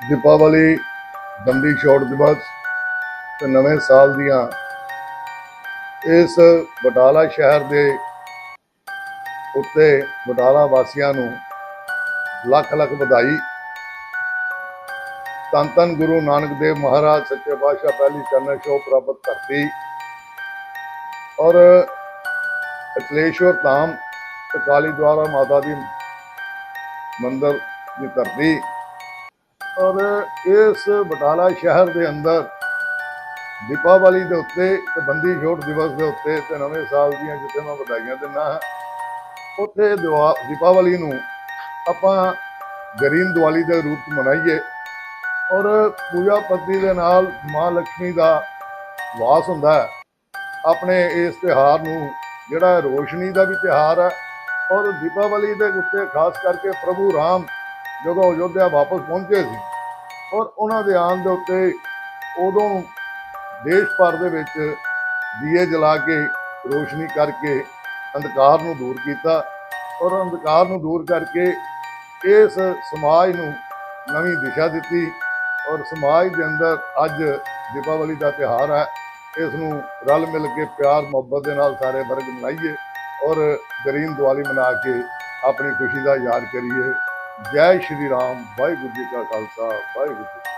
ਦੀਪਾਵਲੀ ਬੰਦੀ ਛੋੜ ਦਿਵਸ ਤੇ ਨਵੇਂ ਸਾਲ ਦੀਆਂ ਇਸ ਬਟਾਲਾ ਸ਼ਹਿਰ ਦੇ ਉੱਤੇ ਬਟਾਲਾ ਵਾਸੀਆਂ ਨੂੰ ਲੱਖ ਲੱਖ ਵਧਾਈ। ਧੰਨ ਧੰਨ ਗੁਰੂ ਨਾਨਕ ਦੇਵ ਮਹਾਰਾਜ, ਸੱਚੇ ਪਾਤਸ਼ਾਹ ਪਹਿਲੀ ਚਰਨ ਛੋਹ ਪ੍ਰਾਪਤ ਧਰਤੀ। ਔਰ ਅਕਲੇਸ਼ਵਰ ਧਾਮ ਤੇ ਕਾਲੀ ਦੁਆਰਾ ਮਾਤਾ ਦੀ ਮੰਦਰ ਦੀ ਧਰਤੀ। ਔਰ ਇਸ ਬਟਾਲਾ ਸ਼ਹਿਰ ਦੇ ਅੰਦਰ ਦੀਪਾਵਲੀ ਦੇ ਉੱਤੇ ਤੇ ਬੰਦੀ ਛੋੜ ਦਿਵਸ ਦੇ ਉੱਤੇ ਤੇ ਨਵੇਂ ਸਾਲ ਦੀਆਂ ਜਿੱਥੇ ਮੈਂ ਵਧਾਈਆਂ ਦਿੰਦਾ ਹਾਂ। ਉੱਥੇ ਦਿਵਾ- ਦੀਪਾਵਲੀ ਨੂੰ ਆਪਾਂ ਗਰੀਨ ਦੀਵਾਲੀ ਦੇ ਰੂਪ 'ਚ ਮਨਾਈਏ ਔਰ ਪੂਜਾ ਪੱਤੀ ਦੇ ਨਾਲ ਮਾਂ ਲక్ష్ਮੀ ਦਾ ਵਾਸ ਹੁੰਦਾ ਹੈ। ਆਪਣੇ ਇਸ ਤਿਉਹਾਰ ਨੂੰ, ਜਿਹੜਾ ਰੋਸ਼ਨੀ ਦਾ ਵੀ ਤਿਉਹਾਰ ਹੈ ਔਰ ਦੀਪਾਵਲੀ ਦੇ ਉੱਤੇ ਖਾਸ ਕਰਕੇ ਪ੍ਰਭੂ ਰਾਮ ਜਦੋਂ ਅਯੋਧਿਆ ਵਾਪਸ ਪਹੁੰਚੇ ਸੀ। ਔਰ ਉਹਨਾਂ ਦੇ ਆਉਣ ਦੇ ਉੱਤੇ ਉਦੋਂ ਦੇਸ਼ ਭਰ ਦੇ ਵਿੱਚ ਦੀਏ ਜਲਾ ਕੇ, ਰੋਸ਼ਨੀ ਕਰਕੇ ਅੰਧਕਾਰ ਨੂੰ ਦੂਰ ਕੀਤਾ ਔਰ ਅੰਧਕਾਰ ਨੂੰ ਦੂਰ ਕਰਕੇ ਇਸ ਸਮਾਜ ਨੂੰ ਨਵੀਂ ਦਿਸ਼ਾ ਦਿੱਤੀ ਔਰ ਸਮਾਜ ਦੇ ਅੰਦਰ ਅੱਜ ਦੀਪਾਵਲੀ ਦਾ ਤਿਉਹਾਰ ਹੈ, ਇਸ ਨੂੰ ਰਲ ਮਿਲ ਕੇ ਪਿਆਰ, ਮੁਹੱਬਤ ਦੇ ਨਾਲ ਸਾਰੇ ਵਰਗ ਮਨਾਈਏ ਔਰ ਗਰੀਨ ਦੀਵਾਲੀ ਮਨਾ ਕੇ ਆਪਣੀ ਖੁਸ਼ੀ ਦਾ ਯਾਦ ਕਰੀਏ। ਜੈ ਸ਼੍ਰੀ ਰਾਮ ਵਾਹਿਗੁਰੂ ਜੀ ਕਾ ਖਾਲਸਾ ਵਾਹਿਗੁਰੂ ਜੀ